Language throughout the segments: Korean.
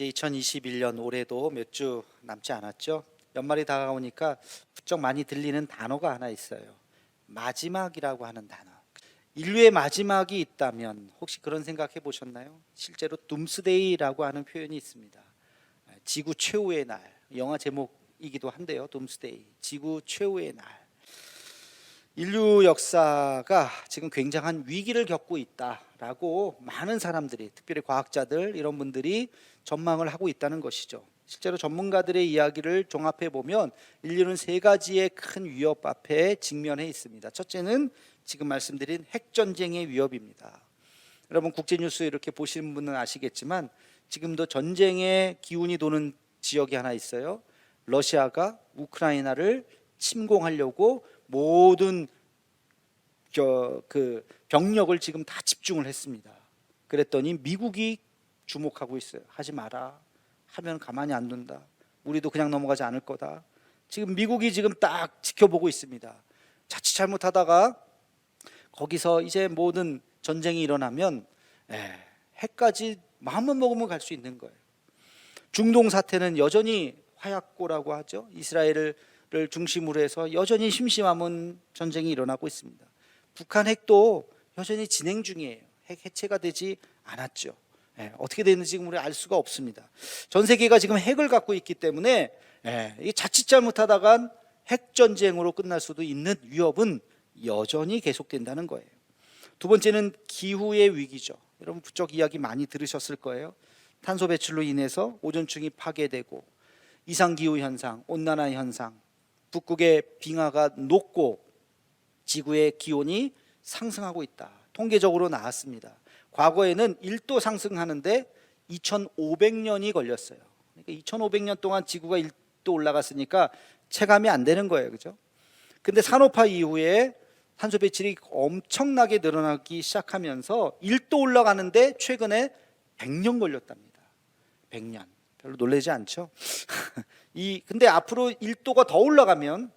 이제 2021년 올해도 몇 주 남지 않았죠. 연말이 다가오니까 부쩍 많이 들리는 단어가 하나 있어요. 마지막이라고 하는 단어. 인류의 마지막이 있다면 혹시 그런 생각 해 보셨나요? 실제로 둠스데이라고 하는 표현이 있습니다. 지구 최후의 날. 영화 제목이기도 한데요. 둠스데이. 지구 최후의 날. 인류 역사가 지금 굉장한 위기를 겪고 있다라고 많은 사람들이 특별히 과학자들 이런 분들이 전망을 하고 있다는 것이죠. 실제로 전문가들의 이야기를 종합해 보면 인류는 세 가지의 큰 위협 앞에 직면해 있습니다. 첫째는 지금 말씀드린 핵 전쟁의 위협입니다. 여러분 국제 뉴스 이렇게 보시는 분은 아시겠지만 지금도 전쟁의 기운이 도는 지역이 하나 있어요. 러시아가 우크라이나를 침공하려고 모든 저, 그 병력을 지금 다 집중을 했습니다. 그랬더니 미국이 주목하고 있어요. 하지 마라. 하면 가만히 안 둔다. 우리도 그냥 넘어가지 않을 거다. 지금 미국이 지금 딱 지켜보고 있습니다. 자칫 잘못하다가 거기서 이제 모든 전쟁이 일어나면 에, 핵까지 마음만 먹으면 갈 수 있는 거예요. 중동 사태는 여전히 화약고라고 하죠. 이스라엘을 중심으로 해서 여전히 심심함은 전쟁이 일어나고 있습니다. 북한 핵도 여전히 진행 중이에요. 핵 해체가 되지 않았죠. 예, 어떻게 되는지 지금 우리 알 수가 없습니다. 전 세계가 지금 핵을 갖고 있기 때문에 예, 이 자칫 잘못하다간 핵 전쟁으로 끝날 수도 있는 위협은 여전히 계속된다는 거예요. 두 번째는 기후의 위기죠. 여러분 부쩍 이야기 많이 들으셨을 거예요. 탄소 배출로 인해서 오존층이 파괴되고 이상 기후 현상, 온난화 현상, 북극의 빙하가 녹고 지구의 기온이 상승하고 있다. 통계적으로 나왔습니다. 과거에는 1도 상승하는데 2,500년이 걸렸어요. 그러니까 2,500년 동안 지구가 1도 올라갔으니까 체감이 안 되는 거예요. 그죠? 근데 산업화 이후에 탄소 배출이 엄청나게 늘어나기 시작하면서 1도 올라가는데 최근에 100년 걸렸답니다. 100년. 별로 놀라지 않죠? 이 근데 앞으로 1도가 더 올라가면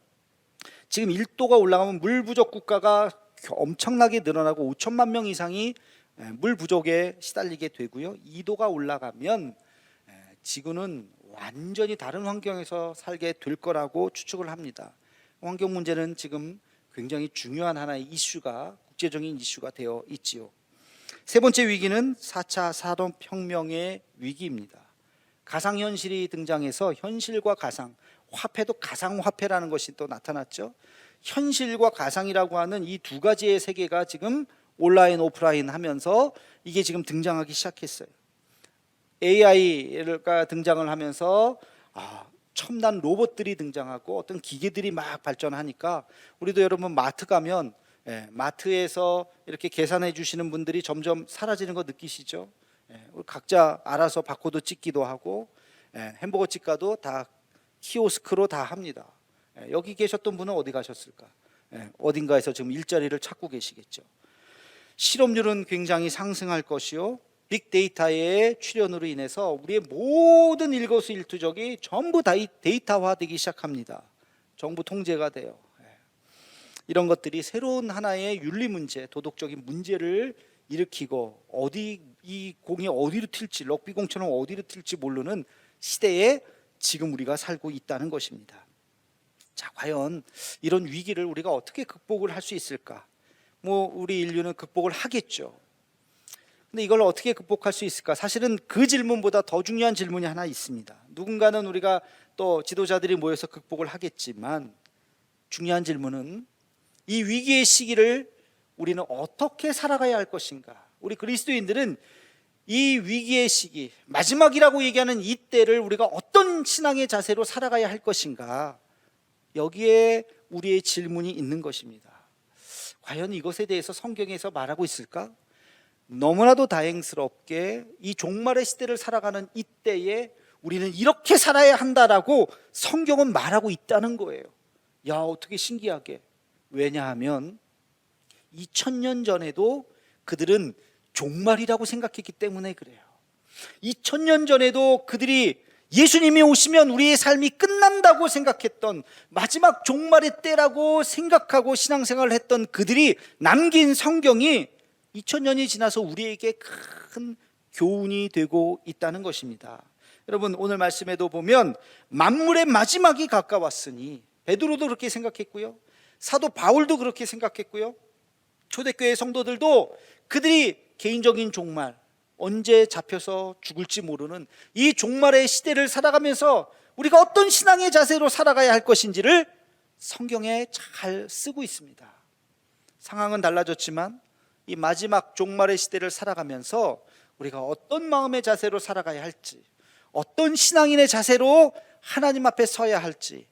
지금 1도가 올라가면 물 부족 국가가 엄청나게 늘어나고 5천만 명 이상이 예, 물 부족에 시달리게 되고요. 2도가 올라가면 예, 지구는 완전히 다른 환경에서 살게 될 거라고 추측을 합니다. 환경 문제는 지금 굉장히 중요한 하나의 이슈가 국제적인 이슈가 되어 있지요. 세 번째 위기는 4차 산업혁명의 위기입니다. 가상현실이 등장해서 현실과 가상, 화폐도 가상화폐라는 것이 또 나타났죠. 현실과 가상이라고 하는 이 두 가지의 세계가 지금 온라인, 오프라인 하면서 이게 지금 등장하기 시작했어요. AI가 등장을 하면서 아, 첨단 로봇들이 등장하고 어떤 기계들이 막 발전하니까 우리도 여러분 마트 가면 예, 마트에서 이렇게 계산해 주시는 분들이 점점 사라지는 거 느끼시죠? 예, 각자 알아서 바코드 찍기도 하고 예, 햄버거 집 가도 다 키오스크로 다 합니다. 예, 여기 계셨던 분은 어디 가셨을까? 예, 어딘가에서 지금 일자리를 찾고 계시겠죠. 실업률은 굉장히 상승할 것이요. 빅데이터의 출현으로 인해서 우리의 모든 일거수일투족이 전부 다 데이터화되기 시작합니다. 정부 통제가 돼요. 예. 이런 것들이 새로운 하나의 윤리 문제, 도덕적인 문제를 일으키고 어디 이 공이 어디로 튈지 럭비 공처럼 어디로 튈지 모르는 시대에 지금 우리가 살고 있다는 것입니다. 자, 과연 이런 위기를 우리가 어떻게 극복을 할 수 있을까? 뭐 우리 인류는 극복을 하겠죠. 근데 이걸 어떻게 극복할 수 있을까? 사실은 그 질문보다 더 중요한 질문이 하나 있습니다. 누군가는 우리가 또 지도자들이 모여서 극복을 하겠지만 중요한 질문은 이 위기의 시기를 우리는 어떻게 살아가야 할 것인가? 우리 그리스도인들은 이 위기의 시기, 마지막이라고 얘기하는 이 때를 우리가 어떤 신앙의 자세로 살아가야 할 것인가? 여기에 우리의 질문이 있는 것입니다. 과연 이것에 대해서 성경에서 말하고 있을까? 너무나도 다행스럽게 이 종말의 시대를 살아가는 이 때에 우리는 이렇게 살아야 한다라고 성경은 말하고 있다는 거예요. 야, 어떻게 신기하게. 왜냐하면 2000년 전에도 그들은 종말이라고 생각했기 때문에 그래요. 2000년 전에도 그들이 예수님이 오시면 우리의 삶이 끝난다고 생각했던 마지막 종말의 때라고 생각하고 신앙생활을 했던 그들이 남긴 성경이 2000년이 지나서 우리에게 큰 교훈이 되고 있다는 것입니다. 여러분 오늘 말씀에도 보면 만물의 마지막이 가까웠으니 베드로도 그렇게 생각했고요. 사도 바울도 그렇게 생각했고요. 초대교회 성도들도 그들이 개인적인 종말 언제 잡혀서 죽을지 모르는 이 종말의 시대를 살아가면서 우리가 어떤 신앙의 자세로 살아가야 할 것인지를 성경에 잘 쓰고 있습니다. 상황은 달라졌지만 이 마지막 종말의 시대를 살아가면서 우리가 어떤 마음의 자세로 살아가야 할지, 어떤 신앙인의 자세로 하나님 앞에 서야 할지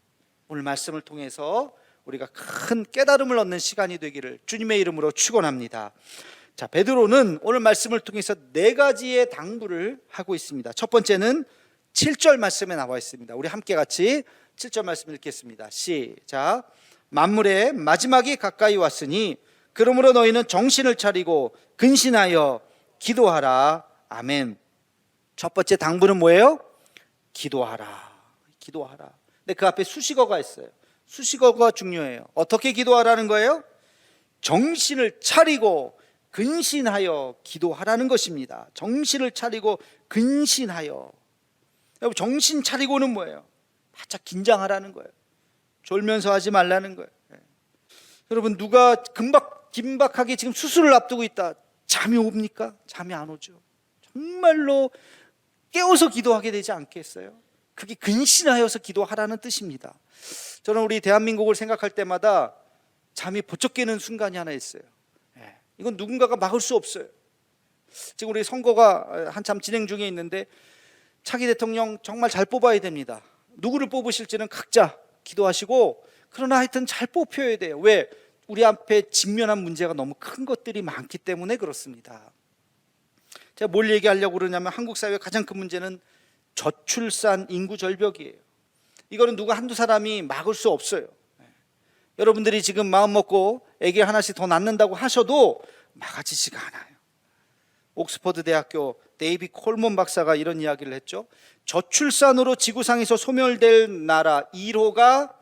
오늘 말씀을 통해서 우리가 큰 깨달음을 얻는 시간이 되기를 주님의 이름으로 축원합니다. 자, 베드로는 오늘 말씀을 통해서 네 가지의 당부를 하고 있습니다. 첫 번째는 7절 말씀에 나와 있습니다. 우리 함께 같이 7절 말씀 읽겠습니다. 시작. 만물의 마지막이 가까이 왔으니 그러므로 너희는 정신을 차리고 근신하여 기도하라. 아멘. 첫 번째 당부는 뭐예요? 기도하라. 기도하라. 근데 그 앞에 수식어가 있어요. 수식어가 중요해요. 어떻게 기도하라는 거예요? 정신을 차리고 근신하여 기도하라는 것입니다. 정신을 차리고 근신하여. 여러분 정신 차리고는 뭐예요? 바짝 긴장하라는 거예요. 졸면서 하지 말라는 거예요. 예. 여러분 누가 금박 긴박하게 지금 수술을 앞두고 있다. 잠이 옵니까? 잠이 안 오죠. 정말로 깨워서 기도하게 되지 않겠어요? 그게 근신하여서 기도하라는 뜻입니다. 저는 우리 대한민국을 생각할 때마다 잠이 번쩍 깨는 순간이 하나 있어요. 예. 이건 누군가가 막을 수 없어요. 지금 우리 선거가 한참 진행 중에 있는데 차기 대통령 정말 잘 뽑아야 됩니다. 누구를 뽑으실지는 각자 기도하시고 그러나 하여튼 잘 뽑혀야 돼요. 왜? 우리 앞에 직면한 문제가 너무 큰 것들이 많기 때문에 그렇습니다. 제가 뭘 얘기하려고 그러냐면 한국 사회의 가장 큰 문제는 저출산 인구 절벽이에요. 이거는 누가 한두 사람이 막을 수 없어요. 여러분들이 지금 마음 먹고 애기 하나씩 더 낳는다고 하셔도 막아지지가 않아요. 옥스퍼드 대학교 데이비 콜몬 박사가 이런 이야기를 했죠. 저출산으로 지구상에서 소멸될 나라 1호가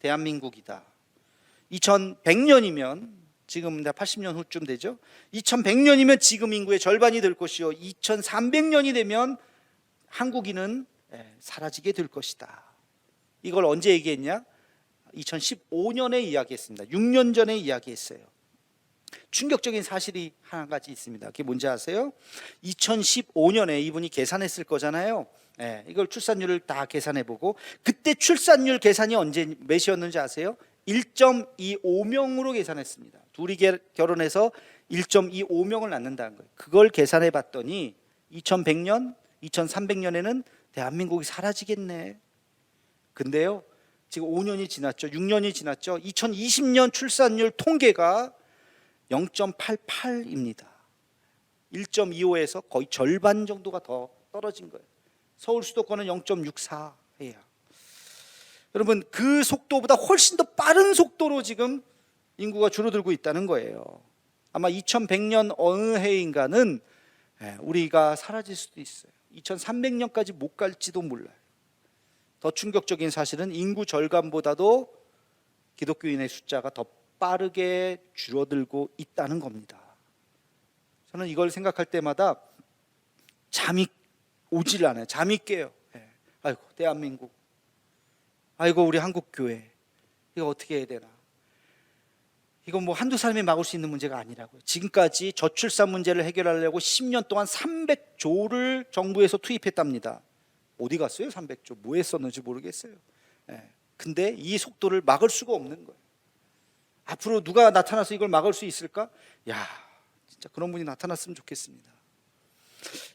대한민국이다. 2100년이면 지금 80년 후쯤 되죠. 2100년이면 지금 인구의 절반이 될 것이요. 2300년이 되면 한국인은 예, 사라지게 될 것이다. 이걸 언제 얘기했냐? 2015년에 이야기했습니다. 6년 전에 이야기했어요. 충격적인 사실이 한 가지 있습니다. 그게 뭔지 아세요? 2015년에 이분이 계산했을 거잖아요. 예, 이걸 출산율을 다 계산해 보고 그때 출산율 계산이 언제 몇이었는지 아세요? 1.25명으로 계산했습니다. 둘이 개- 결혼해서 1.25명을 낳는다는 거예요. 그걸 계산해 봤더니 2100년, 2300년에는 대한민국이 사라지겠네. 근데요. 지금 5년이 지났죠. 6년이 지났죠. 2020년 출산율 통계가 0.88입니다. 1.25에서 거의 절반 정도가 더 떨어진 거예요. 서울 수도권은 0.64예요. 여러분 그 속도보다 훨씬 더 빠른 속도로 지금 인구가 줄어들고 있다는 거예요. 아마 2100년 어느 해인가는 예, 우리가 사라질 수도 있어요. 2300년까지 못 갈지도 몰라요. 더 충격적인 사실은 인구 절감보다도 기독교인의 숫자가 더 빠르게 줄어들고 있다는 겁니다. 저는 이걸 생각할 때마다 잠이 오질 않아요. 잠이 깨요. 예. 아이고 대한민국, 아이고 우리 한국 교회 이거 어떻게 해야 되나? 이건 뭐 한두 사람이 막을 수 있는 문제가 아니라고요. 지금까지 저출산 문제를 해결하려고 10년 동안 300조를 정부에서 투입했답니다. 어디 갔어요? 300조. 뭐 했었는지 모르겠어요. 예. 근데 이 속도를 막을 수가 없는 거예요. 앞으로 누가 나타나서 이걸 막을 수 있을까? 야, 진짜 그런 분이 나타났으면 좋겠습니다.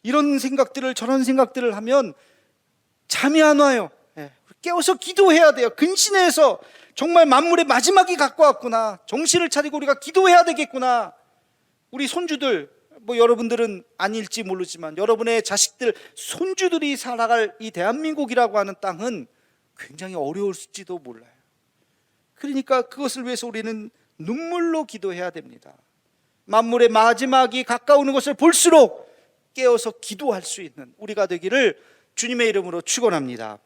이런 생각들을 저런 생각들을 하면 잠이 안 와요. 예. 깨워서 기도해야 돼요. 근신해서 정말 만물의 마지막이 가까웠구나. 정신을 차리고 우리가 기도해야 되겠구나. 우리 손주들 뭐 여러분들은 아닐지 모르지만 여러분의 자식들 손주들이 살아갈 이 대한민국이라고 하는 땅은 굉장히 어려울지도 몰라요. 그러니까 그것을 위해서 우리는 눈물로 기도해야 됩니다. 만물의 마지막이 가까우는 것을 볼수록 깨어서 기도할 수 있는 우리가 되기를 주님의 이름으로 축원합니다.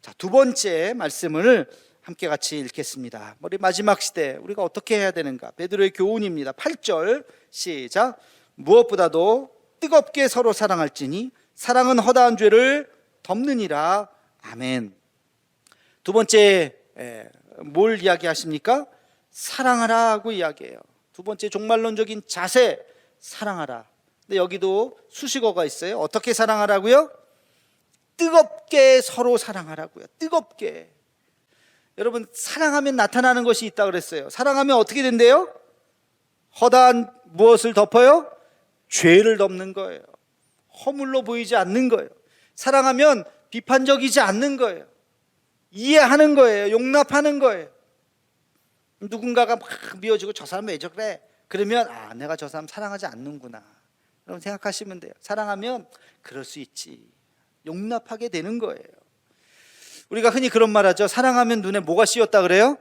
자, 두 번째 말씀을 함께 같이 읽겠습니다. 우리 마지막 시대 우리가 어떻게 해야 되는가? 베드로의 교훈입니다. 8절 시작. 무엇보다도 뜨겁게 서로 사랑할지니 사랑은 허다한 죄를 덮느니라. 아멘. 두 번째 에, 뭘 이야기하십니까? 사랑하라고 이야기해요. 두 번째 종말론적인 자세 사랑하라. 근데 여기도 수식어가 있어요. 어떻게 사랑하라고요? 뜨겁게 서로 사랑하라고요. 뜨겁게. 여러분 사랑하면 나타나는 것이 있다 그랬어요. 사랑하면 어떻게 된대요? 허다한 무엇을 덮어요? 죄를 덮는 거예요. 허물로 보이지 않는 거예요. 사랑하면 비판적이지 않는 거예요. 이해하는 거예요. 용납하는 거예요. 누군가가 막 미워지고 저 사람 왜 저래? 그러면 아 내가 저 사람 사랑하지 않는구나. 여러분 생각하시면 돼요. 사랑하면 그럴 수 있지. 용납하게 되는 거예요. 우리가 흔히 그런 말 하죠. 사랑하면 눈에 뭐가 씌었다 그래요?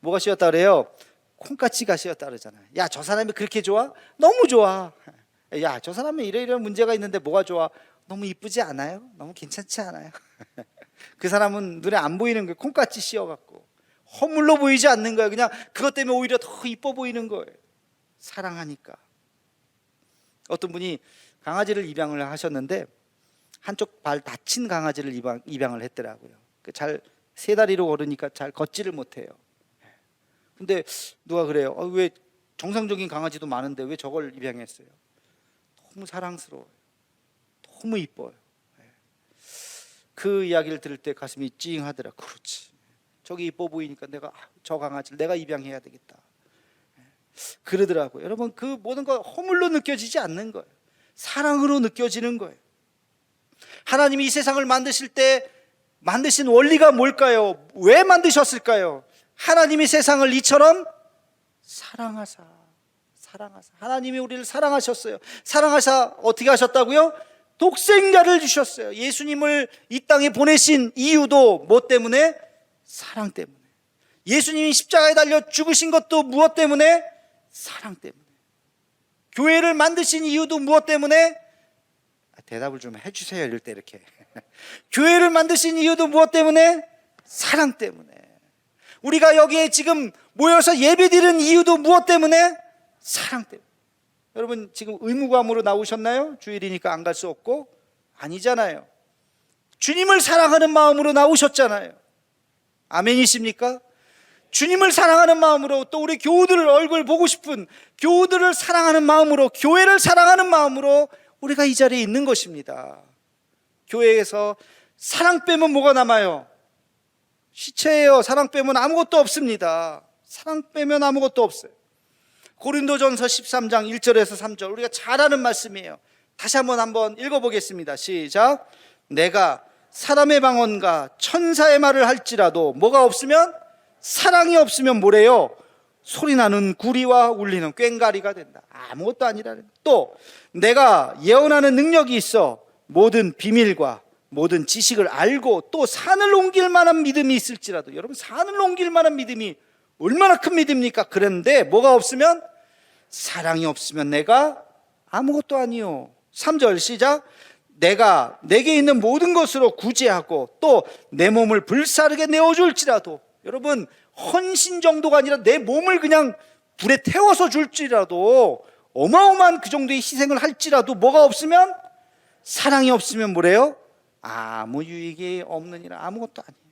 뭐가 씌었다 그래요? 콩깍지가 씌었다 그러잖아요. 야, 저 사람이 그렇게 좋아? 너무 좋아. 야, 저 사람은 이래 이런 문제가 있는데 뭐가 좋아? 너무 이쁘지 않아요? 너무 괜찮지 않아요? 그 사람은 눈에 안 보이는 거 콩깍지 씌어갖고 허물로 보이지 않는 거예요. 그냥 그것 때문에 오히려 더 이뻐 보이는 거예요. 사랑하니까. 어떤 분이 강아지를 입양을 하셨는데 한쪽 발 다친 강아지를 입양, 입양을 했더라고요. 그잘세 다리로 걸으니까 잘 걷지를 못해요. 근데 누가 그래요? 어, 왜 정상적인 강아지도 많은데 왜 저걸 입양했어요? 너무 사랑스러워요. 너무 이뻐요. 예. 그 이야기를 들을 때 가슴이 찡하더라. 그렇지. 저기 이뻐 보이니까 내가 아, 저 강아지를 내가 입양해야 되겠다. 예. 그러더라고요. 여러분 그 모든 거 허물로 느껴지지 않는 거예요. 사랑으로 느껴지는 거예요. 하나님이 이 세상을 만드실 때 만드신 원리가 뭘까요? 왜 만드셨을까요? 하나님이 세상을 이처럼 사랑하사 사랑하사 하나님이 우리를 사랑하셨어요. 사랑하사 어떻게 하셨다고요? 독생자를 주셨어요. 예수님을 이 땅에 보내신 이유도 뭐 때문에? 사랑 때문에. 예수님이 십자가에 달려 죽으신 것도 무엇 때문에? 사랑 때문에. 교회를 만드신 이유도 무엇 때문에? 아, 대답을 좀 해주세요. 이럴 때 이렇게. 교회를 만드신 이유도 무엇 때문에? 사랑 때문에. 우리가 여기에 지금 모여서 예배 드리는 이유도 무엇 때문에? 사랑 때문에. 여러분 지금 의무감으로 나오셨나요? 주일이니까 안 갈 수 없고 아니잖아요. 주님을 사랑하는 마음으로 나오셨잖아요. 아멘이십니까? 주님을 사랑하는 마음으로 또 우리 교우들을 얼굴 보고 싶은 교우들을 사랑하는 마음으로 교회를 사랑하는 마음으로 우리가 이 자리에 있는 것입니다. 교회에서 사랑 빼면 뭐가 남아요? 시체예요. 사랑 빼면 아무것도 없습니다. 사랑 빼면 아무것도 없어요. 고린도전서 13장 1절에서 3절 우리가 잘 아는 말씀이에요. 다시 한번 한번 읽어보겠습니다. 시작. 내가 사람의 방언과 천사의 말을 할지라도 뭐가 없으면 사랑이 없으면 뭐래요? 소리 나는 구리와 울리는 꽹가리가 된다. 아무것도 아니라. 또 내가 예언하는 능력이 있어 모든 비밀과 모든 지식을 알고 또 산을 옮길 만한 믿음이 있을지라도 여러분 산을 옮길 만한 믿음이 얼마나 큰 믿음입니까? 그런데 뭐가 없으면 사랑이 없으면 내가 아무것도 아니요. 3절 시작. 내가 내게 있는 모든 것으로 구제하고 또 내 몸을 불사르게 내어줄지라도 여러분 헌신 정도가 아니라 내 몸을 그냥 불에 태워서 줄지라도 어마어마한 그 정도의 희생을 할지라도 뭐가 없으면 사랑이 없으면 뭐래요? 아무 유익이 없느니라 아무것도 아니에요.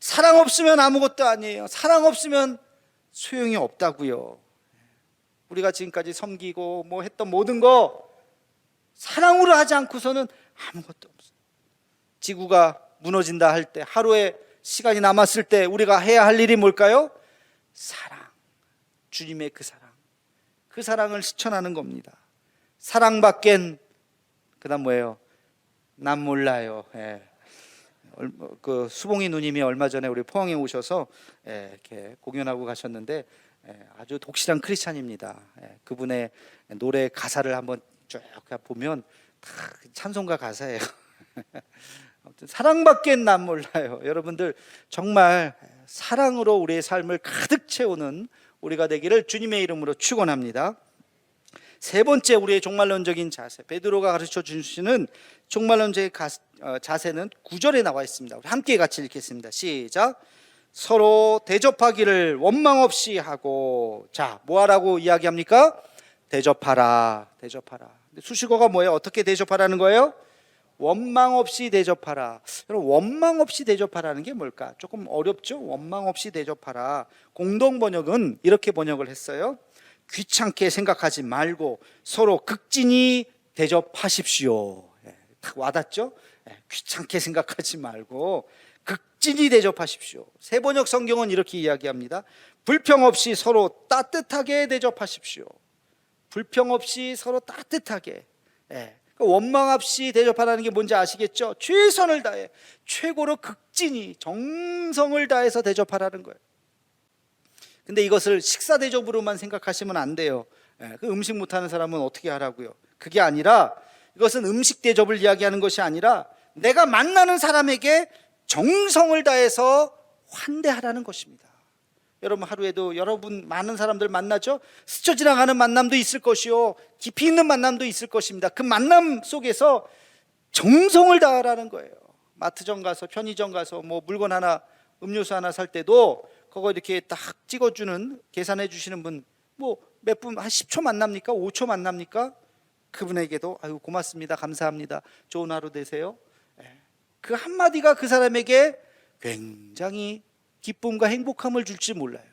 사랑 없으면 아무것도 아니에요. 사랑 없으면 소용이 없다고요. 우리가 지금까지 섬기고 뭐 했던 모든 거 사랑으로 하지 않고서는 아무것도 없어요. 지구가 무너진다 할 때 하루에 시간이 남았을 때 우리가 해야 할 일이 뭘까요? 사랑. 주님의 그 사랑. 그 사랑을 실천하는 겁니다. 사랑밖엔 그다음 뭐예요? 난 몰라요. 예. 얼- 그 수봉이 누님이 얼마 전에 우리 포항에 오셔서 예, 이렇게 공연하고 가셨는데 예, 아주 독실한 크리스찬입니다. 예, 그분의 노래 가사를 한번 쭉 보면 다 찬송가 가사예요. 사랑밖에 난 몰라요. 여러분들 정말 사랑으로 우리의 삶을 가득 채우는 우리가 되기를 주님의 이름으로 축원합니다. 세 번째 우리의 종말론적인 자세 베드로가 가르쳐 주시는 종말론적인 가- 어, 자세는 구절에 나와 있습니다. 우리 함께 같이 읽겠습니다. 시작. 서로 대접하기를 원망 없이 하고 자 뭐 하라고 이야기합니까? 대접하라, 대접하라. 수식어가 뭐예요? 어떻게 대접하라는 거예요? 원망 없이 대접하라. 여러분 원망 없이 대접하라는 게 뭘까? 조금 어렵죠? 원망 없이 대접하라. 공동 번역은 이렇게 번역을 했어요. 귀찮게 생각하지 말고 서로 극진히 대접하십시오. 예, 딱 와닿죠? 예, 귀찮게 생각하지 말고 극진히 대접하십시오. 새 번역 성경은 이렇게 이야기합니다. 불평 없이 서로 따뜻하게 대접하십시오. 불평 없이 서로 따뜻하게. 예. 그 원망 없이 대접하라는 게 뭔지 아시겠죠? 최선을 다해 최고로 극진히 정성을 다해서 대접하라는 거예요. 근데 이것을 식사 대접으로만 생각하시면 안 돼요. 예, 그 음식 못하는 사람은 어떻게 하라고요? 그게 아니라 이것은 음식 대접을 이야기하는 것이 아니라 내가 만나는 사람에게 정성을 다해서 환대하라는 것입니다. 여러분 하루에도 여러분 많은 사람들 만나죠? 스쳐 지나가는 만남도 있을 것이요. 깊이 있는 만남도 있을 것입니다. 그 만남 속에서 정성을 다하라는 거예요. 마트점 가서 편의점 가서 뭐 물건 하나 음료수 하나 살 때도 그거 이렇게 딱 찍어주는 계산해 주시는 분 뭐 몇 분 한 10초 만납니까? 5초 만납니까? 그분에게도 아유 고맙습니다. 감사합니다. 좋은 하루 되세요. 예. 그 한마디가 그 사람에게 굉장히 기쁨과 행복함을 줄지 몰라요.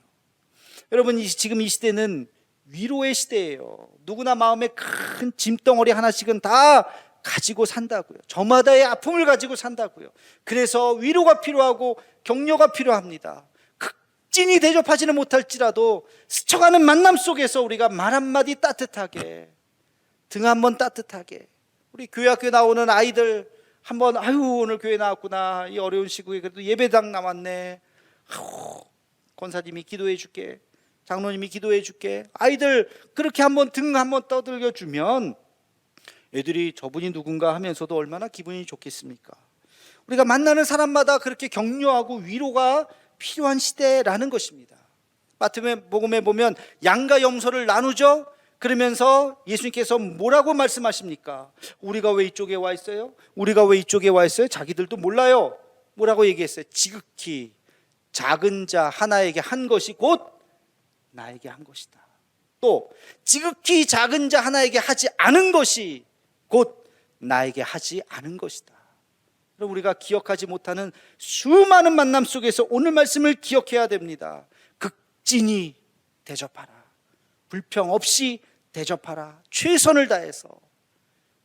여러분 이- 지금 이 시대는 위로의 시대예요. 누구나 마음에 큰 짐덩어리 하나씩은 다 가지고 산다고요. 저마다의 아픔을 가지고 산다고요. 그래서 위로가 필요하고 격려가 필요합니다. 극진히 대접하지는 못할지라도 스쳐가는 만남 속에서 우리가 말 한마디 따뜻하게 등 한번 따뜻하게. 우리 교회 학교 나오는 아이들 한번 아유 오늘 교회 나왔구나. 이 어려운 시국에 그래도 예배당 남았네. 아우, 권사님이 기도해 줄게. 장로님이 기도해 줄게. 아이들 그렇게 한번 등 한번 떠들겨 주면 애들이 저분이 누군가 하면서도 얼마나 기분이 좋겠습니까? 우리가 만나는 사람마다 그렇게 격려하고 위로가 필요한 시대라는 것입니다 마태복음에 복음에 보면 양과 염소를 나누죠 그러면서 예수님께서 뭐라고 말씀하십니까? 우리가 왜 이쪽에 와 있어요? 우리가 왜 이쪽에 와 있어요? 자기들도 몰라요. 뭐라고 얘기했어요? 지극히 작은 자 하나에게 한 것이 곧 나에게 한 것이다. 또 지극히 작은 자 하나에게 하지 않은 것이 곧 나에게 하지 않은 것이다. 우리가 기억하지 못하는 수많은 만남 속에서 오늘 말씀을 기억해야 됩니다. 극진히 대접하라. 불평 없이 대접하라. 최선을 다해서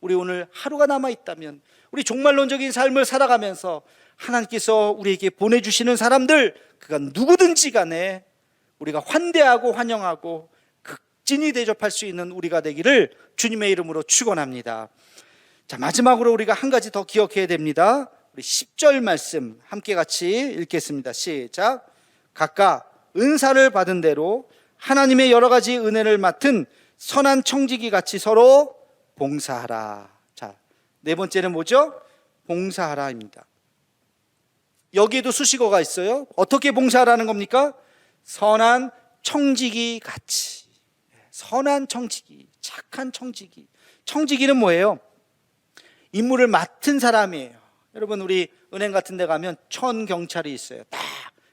우리 오늘 하루가 남아 있다면 우리 종말론적인 삶을 살아가면서 하나님께서 우리에게 보내주시는 사람들 그가 누구든지 간에 우리가 환대하고 환영하고 극진히 대접할 수 있는 우리가 되기를 주님의 이름으로 축원합니다. 자 마지막으로 우리가 한 가지 더 기억해야 됩니다. 우리 10절 말씀 함께 같이 읽겠습니다. 시작. 각각 은사를 받은 대로 하나님의 여러 가지 은혜를 맡은 선한 청지기 같이 서로 봉사하라. 자, 네 번째는 뭐죠? 봉사하라입니다. 여기에도 수식어가 있어요. 어떻게 봉사하라는 겁니까? 선한 청지기 같이. 선한 청지기, 착한 청지기. 청지기는 뭐예요? 임무를 맡은 사람이에요. 여러분 우리 은행 같은 데 가면 천 경찰이 있어요. 딱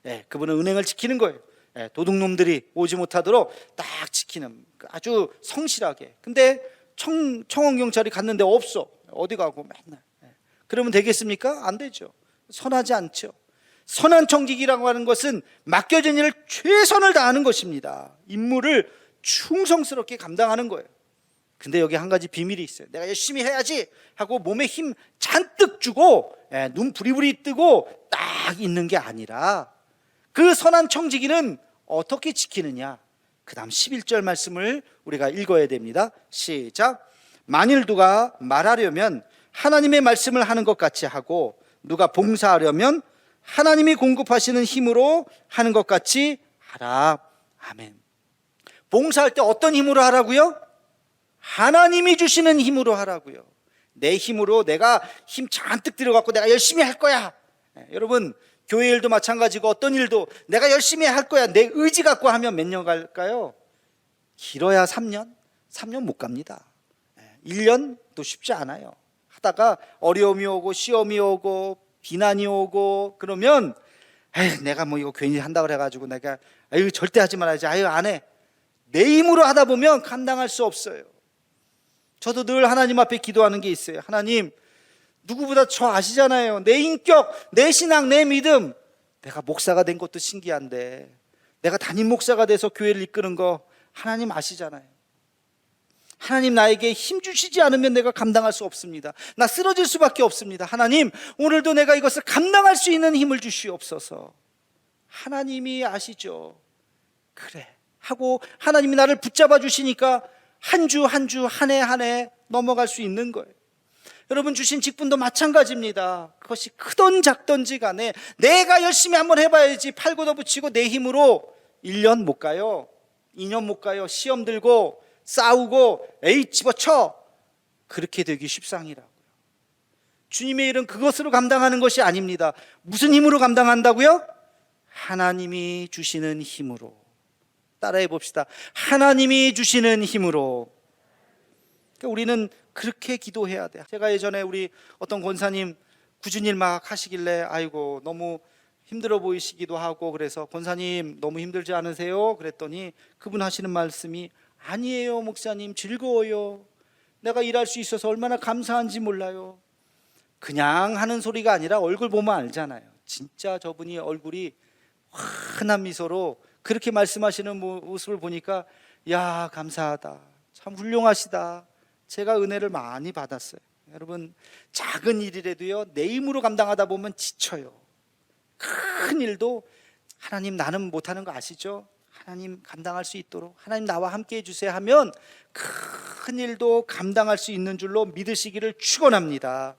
예, 그분은 은행을 지키는 거예요. 예, 도둑놈들이 오지 못하도록 딱 지키는 아주 성실하게. 근데 청 청원 경찰이 갔는데 없어. 어디 가고 맨날. 예. 그러면 되겠습니까? 안 되죠. 선하지 않죠. 선한 청직이라고 하는 것은 맡겨진 일을 최선을 다하는 것입니다. 임무를 충성스럽게 감당하는 거예요. 근데 여기 한 가지 비밀이 있어요. 내가 열심히 해야지 하고 몸에 힘 잔뜩 주고 예, 눈 부리부리 뜨고 딱 있는 게 아니라 그 선한 청지기는 어떻게 지키느냐? 그 다음 11절 말씀을 우리가 읽어야 됩니다. 시작. 만일 누가 말하려면 하나님의 말씀을 하는 것 같이 하고 누가 봉사하려면 하나님이 공급하시는 힘으로 하는 것 같이 하라. 아멘. 봉사할 때 어떤 힘으로 하라고요? 하나님이 주시는 힘으로 하라고요. 내 힘으로 내가 힘 잔뜩 들어갖고 내가 열심히 할 거야. 예, 여러분 교회 일도 마찬가지고 어떤 일도 내가 열심히 할 거야. 내 의지 갖고 하면 몇 년 갈까요? 길어야 3년? 3년 못 갑니다. 1년도 쉽지 않아요. 하다가 어려움이 오고 시험이 오고 비난이 오고 그러면 에이, 내가 뭐 이거 괜히 한다 그래가지고 내가 아유 절대 하지 말아야지 아유 안 해. 내 힘으로 하다 보면 감당할 수 없어요. 저도 늘 하나님 앞에 기도하는 게 있어요. 하나님, 누구보다 저 아시잖아요. 내 인격, 내 신앙, 내 믿음. 내가 목사가 된 것도 신기한데 내가 담임 목사가 돼서 교회를 이끄는 거 하나님 아시잖아요. 하나님 나에게 힘 주시지 않으면 내가 감당할 수 없습니다. 나 쓰러질 수밖에 없습니다. 하나님, 오늘도 내가 이것을 감당할 수 있는 힘을 주시옵소서. 하나님이 아시죠. 그래. 하고 하나님이 나를 붙잡아 주시니까 한 주 한 주 한 해 한 해 넘어갈 수 있는 거예요. 여러분 주신 직분도 마찬가지입니다. 그것이 크던 작던지 간에 내가 열심히 한번 해봐야지 팔고도 붙이고 내 힘으로 1년 못 가요. 2년 못 가요. 시험 들고 싸우고 에이 집어쳐. 그렇게 되기 십상이라고요. 주님의 일은 그것으로 감당하는 것이 아닙니다. 무슨 힘으로 감당한다고요? 하나님이 주시는 힘으로. 따라해 봅시다. 하나님이 주시는 힘으로. 그러니까 우리는 그렇게 기도해야 돼. 제가 예전에 우리 어떤 권사님 일막 하시길래 아이고 너무 힘들어 보이시기도 하고 그래서 권사님 너무 힘들지 않으세요? 그랬더니 그분 하시는 말씀이 아니에요 목사님 즐거워요. 내가 일할 수 있어서 얼마나 감사한지 몰라요. 그냥 하는 소리가 아니라 얼굴 보면 알잖아요. 진짜 저분이 얼굴이 환한 미소로 그렇게 말씀하시는 모습을 보니까 야 감사하다. 참 훌륭하시다. 제가 은혜를 많이 받았어요. 여러분 작은 일이라도요 내 힘으로 감당하다 보면 지쳐요. 큰 일도 하나님 나는 못하는 거 아시죠? 하나님 감당할 수 있도록 하나님 나와 함께 해주세요 하면 큰 일도 감당할 수 있는 줄로 믿으시기를 축원합니다.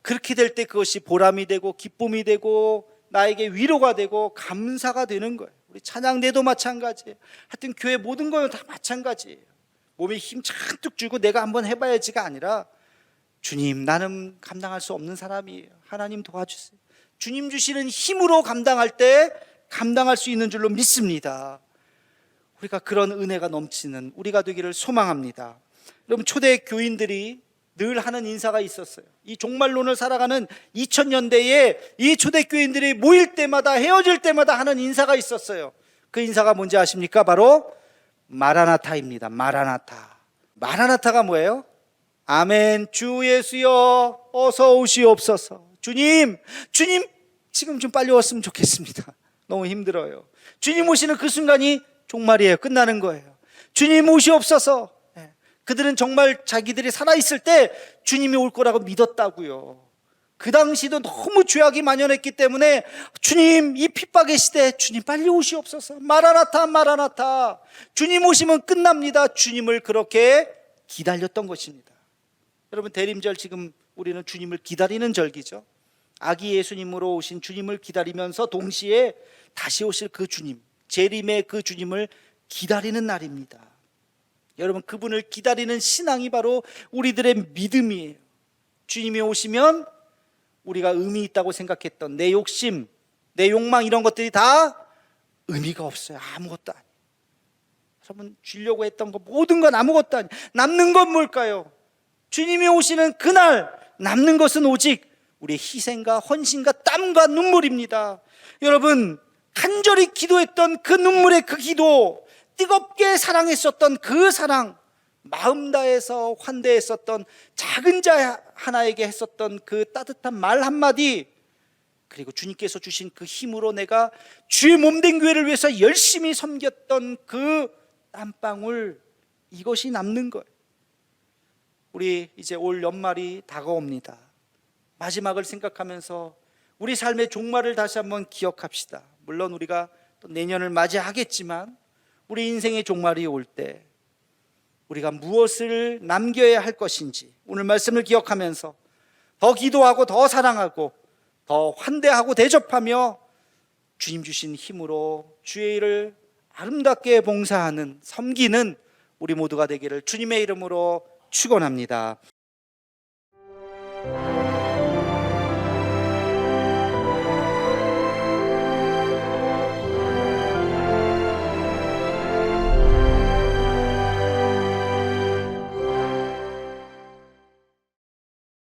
그렇게 될 때 그것이 보람이 되고 기쁨이 되고 나에게 위로가 되고 감사가 되는 거예요. 우리 찬양대도 마찬가지예요. 하여튼 교회 모든 거는 다 마찬가지예요. 몸에 힘 잔뜩 주고 내가 한번 해봐야지가 아니라 주님 나는 감당할 수 없는 사람이에요. 하나님 도와주세요. 주님 주시는 힘으로 감당할 때 감당할 수 있는 줄로 믿습니다. 우리가 그런 은혜가 넘치는 우리가 되기를 소망합니다. 여러분 초대 교인들이 늘 하는 인사가 있었어요. 이 종말론을 살아가는 2000년대에 이 초대교인들이 모일 때마다 헤어질 때마다 하는 인사가 있었어요. 그 인사가 뭔지 아십니까? 바로 마라나타입니다. 마라나타. 마라나타가 뭐예요? 아멘. 주 예수여 어서 오시옵소서. 주님, 주님 지금 좀 빨리 왔으면 좋겠습니다. 너무 힘들어요. 주님 오시는 그 순간이 종말이에요. 끝나는 거예요. 주님 오시옵소서. 그들은 정말 자기들이 살아있을 때 주님이 올 거라고 믿었다고요. 그 당시도 너무 죄악이 만연했기 때문에 주님 이 핍박의 시대 주님 빨리 오시옵소서. 마라나타 마라나타. 주님 오시면 끝납니다. 주님을 그렇게 기다렸던 것입니다. 여러분 대림절 지금 우리는 주님을 기다리는 절기죠. 아기 예수님으로 오신 주님을 기다리면서 동시에 다시 오실 그 주님 재림의 그 주님을 기다리는 날입니다 여러분 그분을 기다리는 신앙이 바로 우리들의 믿음이에요. 주님이 오시면 우리가 의미 있다고 생각했던 내 욕심, 내 욕망 이런 것들이 다 의미가 없어요. 아무것도 아니에요. 여러분 주려고 했던 거 모든 건 아무것도 아니에요. 남는 건 뭘까요? 주님이 오시는 그날 남는 것은 오직 우리의 희생과 헌신과 땀과 눈물입니다. 여러분 간절히 기도했던 그 눈물의 그 기도 뜨겁게 사랑했었던 그 사랑, 마음 다해서 환대했었던 작은 자 하나에게 했었던 그 따뜻한 말 한마디, 그리고 주님께서 주신 그 힘으로 내가 주의 몸된 교회를 위해서 열심히 섬겼던 그 땀방울, 이것이 남는 거예요. 우리 이제 올 연말이 다가옵니다. 마지막을 생각하면서 우리 삶의 종말을 다시 한번 기억합시다. 물론 우리가 또 내년을 맞이하겠지만 우리 인생의 종말이 올 때 우리가 무엇을 남겨야 할 것인지 오늘 말씀을 기억하면서 더 기도하고 더 사랑하고 더 환대하고 대접하며 주님 주신 힘으로 주의 일을 아름답게 봉사하는 섬기는 우리 모두가 되기를 주님의 이름으로 축원합니다.